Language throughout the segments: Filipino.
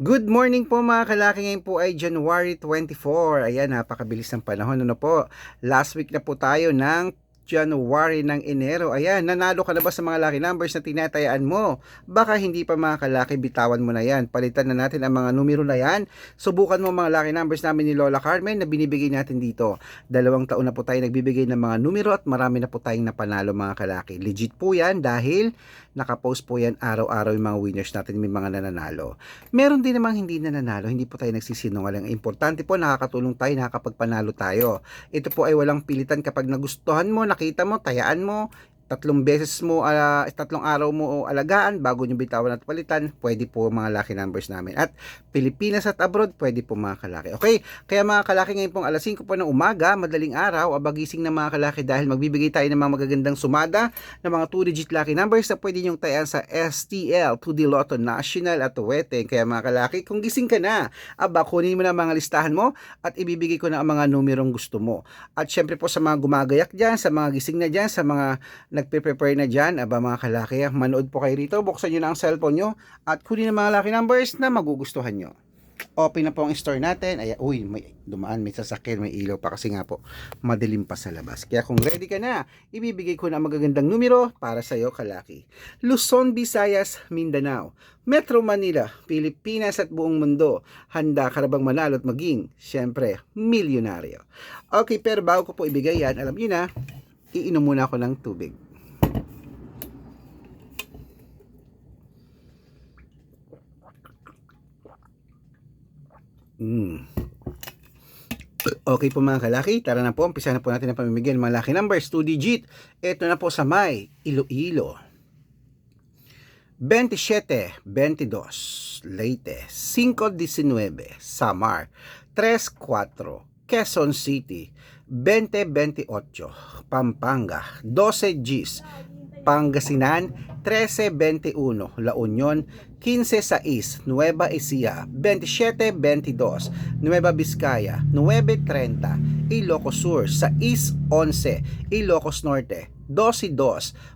Good morning po mga kalaki. Ngayon po ay January 24. Ayan, napakabilis ng panahon. Ano po? Last week na po tayo ng January ng Enero. Ayan, nanalo ka na ba sa mga lucky numbers na tinatayaan mo? Baka hindi pa mga kalaki, bitawan mo na yan. Palitan na natin ang mga numero na yan. Subukan mo mga lucky numbers namin ni Lola Carmen na binibigay natin dito. Dalawang taon na po tayo nagbibigay ng mga numero at marami na po tayong napanalo mga kalaki. Legit po yan dahil nakapost po yan araw-araw yung mga winners natin may mga nananalo. Meron din namang hindi nananalo, hindi po tayo nagsisinungaling. Importante po nakakatulong tayo, nakakapagpanalo tayo. Ito po ay walang pilitan kapag nagustuhan mo, nakita mo, tayaan mo, tatlong beses mo, ah, tatlong araw mo alagaan bago nyo bitawan at palitan, pwede po mga lucky numbers namin. At Pilipinas at abroad, pwede po mga kalaki. Okay, kaya mga kalaki ngayon pong alas 5 po ng umaga, madaling araw, abagising na mga kalaki dahil magbibigay tayo ng mga magagandang sumada ng mga 2-digit lucky numbers na pwede nyong tayaan sa STL, 2D Lotto National at Weteng. Kaya mga kalaki, kung gising ka na, aba, kunin mo na mga listahan mo at ibibigay ko na ang mga numerong gusto mo. At syempre po sa mga gumagayak dyan, sa mga gising na dyan, sa mga nagpe-prepare na dyan, aba mga kalaki, manood po kayo rito, buksan nyo na ang cellphone nyo at kunin ang mga lucky numbers na magugustuhan nyo. Open na po ang store natin. Ay, uy, may dumaan, may sasakyan, may ilaw pa kasi nga po, madilim pa sa labas. Kaya kung ready ka na, ibibigay ko na ang magagandang numero para sa iyo, kalaki. Luzon, Visayas, Mindanao, Metro Manila, Pilipinas at buong mundo. Handa ka na bang manalo at maging, syempre, milyonaryo. Okay, pero bago ko po ibigay yan, alam niyo na, iinom muna ako ng tubig. Mm. Okay po mga kalaki, tara na po, umpisa na po natin ang pamimigay ng mga lucky numbers, 2 digit. Ito na po sa may Iloilo. 27, 22, Leyte, 519, Samar, 34, Quezon City, 2028, Pampanga, 12 Gs, Pangasinan, 1321, La Union, 15 Nueva Ecija, 2722, Nueva Vizcaya, 930, Ilocos Sur, 611, Ilocos Norte, 12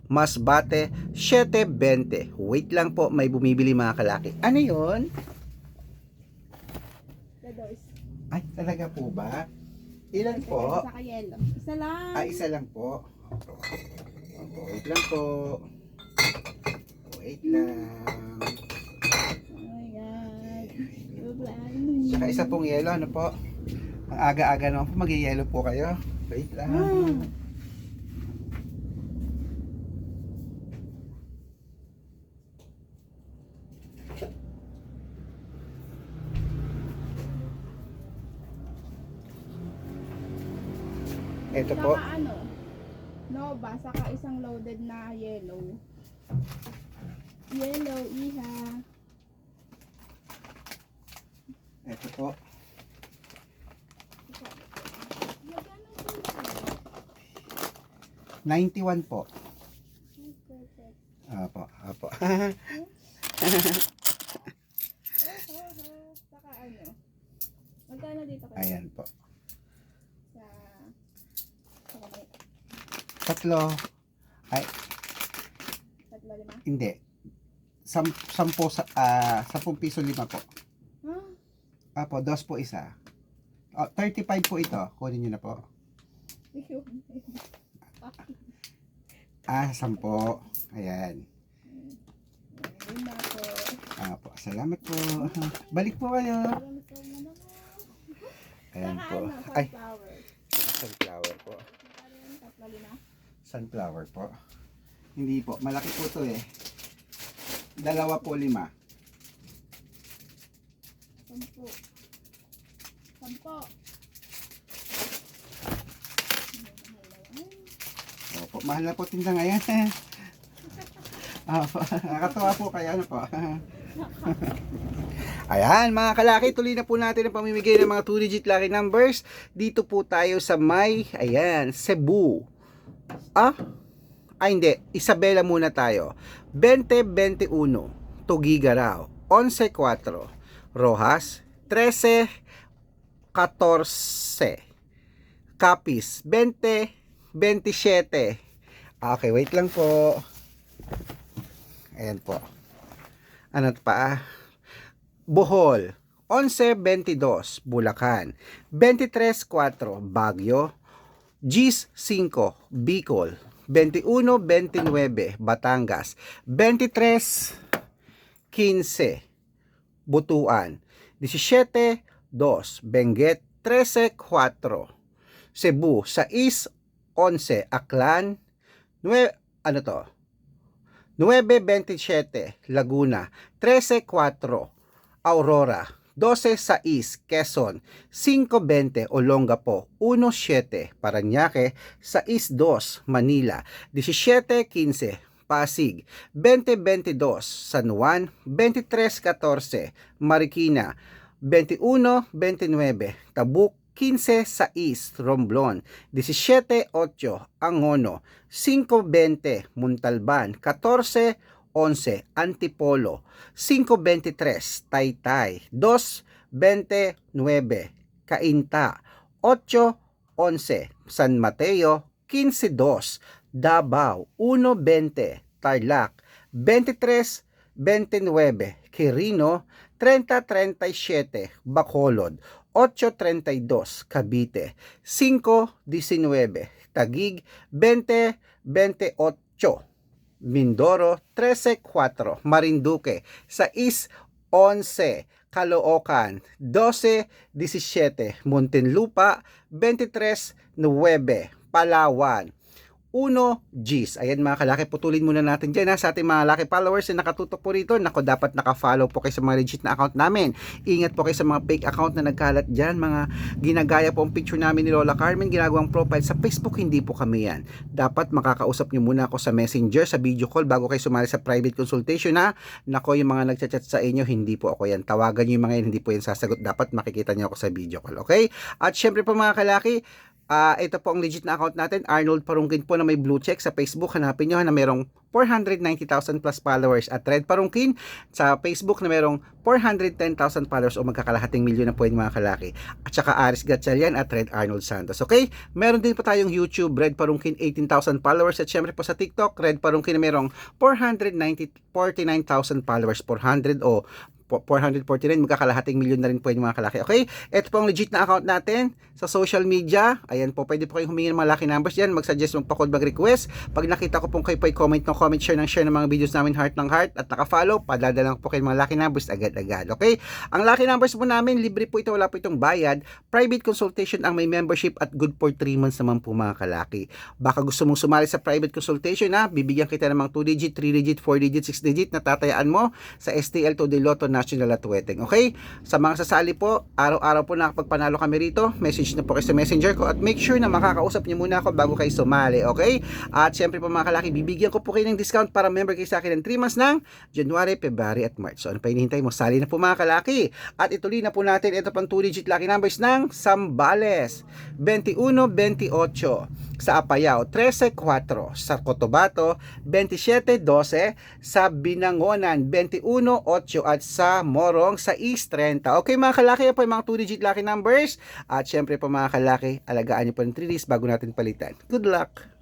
Masbate, 720. Wait lang po, may bumibili mga kalaki. Ano doors. Ay, talaga po ba? Ilan po? Yellow. Isa lang. Ah, isa lang po. Wait lang po. Wait lang. Oh. Saka isa pong yelo, ano po? Ang aga-aga naman po, mag-yelo po kayo. Wait lang. Ah. Ito po. Saka ano? Nova, saka isang loaded na yellow. Yellow, iha. Ito po. Magkano po yan? 91 po. Ay, perfect. Apo, apo. Saka ano? Magkano dito kayo? Ayan po. Sa... Tatlo. Ay, Tatlo lima? hindi. Sam, sampo sa, ah, 10 piso lima po. Ah, Apo, dos po isa. Oh, 35 po ito. Kunin nyo na po. Ah, 10. Ayan. Apo, salamat po. Balik po kayo. Ayan po. ano, Ay, sunflower. po. Lima? Sunflower po. Hindi po. Malaki po to eh. Dalawa po lima. Sampo. Sampo. Opo, mahal na po tinda ngayon. Opo, nakakatawa po kayo. Ano po? Ayan, mga kalaki, tuloy na po natin ang pamimigay ng mga 2-digit lucky numbers. Dito po tayo sa may, ayan, Cebu. Ah? Ay, hindi. Isabela muna tayo. 2021, Tugigaraw. 11-4, Rojas. 13, 14, Capiz. 20, 27. Okay, wait lang po. Ayan po. Ano pa? Bohol. 11.22 Bulacan. 23.4 Baguio. Gis 5 Bicol. 21.29 Batangas. 23.15 Butuan. 17.2 Benguet. 13.4 Cebu. 6.11 Aklan. 9, ano to? 9.27 Laguna. 13.4 Aurora. 12.6 Quezon. 5.20 Olongapo. 1.7 Paranaque. 6.2 Manila. 17.15 Pasig. 20.22 San Juan. 23.14 Marikina. 21.29 Tabuk. 15.6 Romblon. 17.8 Angono. 5.20 Muntalban. 14.11 Antipolo. 5.23 Taytay. 2.29 Cainta. 8.11 San Mateo. 15.2 Davao. 1.20 Tarlac. 23.29 Quirino. 30.37 Bacolod. 8.32 Cavite. 5.19 Tagig. 20.28 Mindoro 13.4 Marinduque 6.11 Caloocan 12.17 Muntinlupa 23.9 Palawan 1 Gs. Ayan mga kalaki, putulin muna natin dyan ha, sa ating mga laki followers na nakatutok po rito. Nako, dapat nakafollow po kayo sa mga legit na account namin. Ingat po kayo sa mga fake account na nagkalat dyan. Mga ginagaya po ang picture namin ni Lola Carmen, ginagawang profile sa Facebook, hindi po kami yan. Dapat makakausap nyo muna ako sa messenger, sa video call, bago kayo sumali sa private consultation ha. Nako, yung mga nagchat-chat sa inyo, hindi po ako yan. Tawagan nyo yung mga yan, hindi po yan sasagot. Dapat makikita nyo ako sa video call, okay? At syempre po mga kalaki, Ah, ito po ang legit na account natin, Arnold Parungkin po na may blue check sa Facebook. Hanapin nyo na merong 490,000 plus followers at Red Parungkin sa Facebook na merong 410,000 followers o magkakalahating milyon na yung mga kalaki. At saka Aris Gatchalian at Red Arnold Santos. Okay? Meron din po tayong YouTube, Red Parungkin 18,000 followers at syempre po sa TikTok, Red Parungkin na merong 490 49,000 followers, 400 o 449, magkakalahating milyon na rin po yung mga kalaki. Okay? Ito po ang legit na account natin sa social media. Ayan po, pwede po kayong humingi ng mga lucky numbers dyan. Mag-suggest, magpa-code, mag-request. Pag nakita ko pong kayo po comment ng comment, share ng share ng mga videos namin heart ng heart at naka-follow, padadala po kayo ng mga lucky numbers agad-agad. Okay? Ang lucky numbers po namin, libre po ito, wala po itong bayad. Private consultation ang may membership at good for 3 months naman po mga kalaki. Baka gusto mong sumali sa private consultation ha, bibigyan kita ng mga 2 digit, 3 digit, 4 digit, 6 digit na tatayaan mo sa STL to Lotto National at Wedding. Okay? Sa mga sasali po, araw-araw po nakapagpanalo kami rito. Message na po kayo sa messenger ko at make sure na makakausap niyo muna ako bago kayo sumali. Okay? At syempre po mga kalaki, bibigyan ko po kayo ng discount para member kayo sa akin ng 3 months ng January, February at March. So ano pa hinihintay mo? Sali na po mga kalaki. At ituloy na po natin ito pang 2 digit lucky numbers ng Sambales. 21-28 sa Apayao, 13-4 sa Cotabato, 27-12 sa Binangonan, 21-8 at sa Morong sa East 30. Okay mga kalaki, po yung mga 2 digit lucky numbers. At syempre po mga kalaki, alagaan niyo po ng 3 days bago natin palitan. Good luck!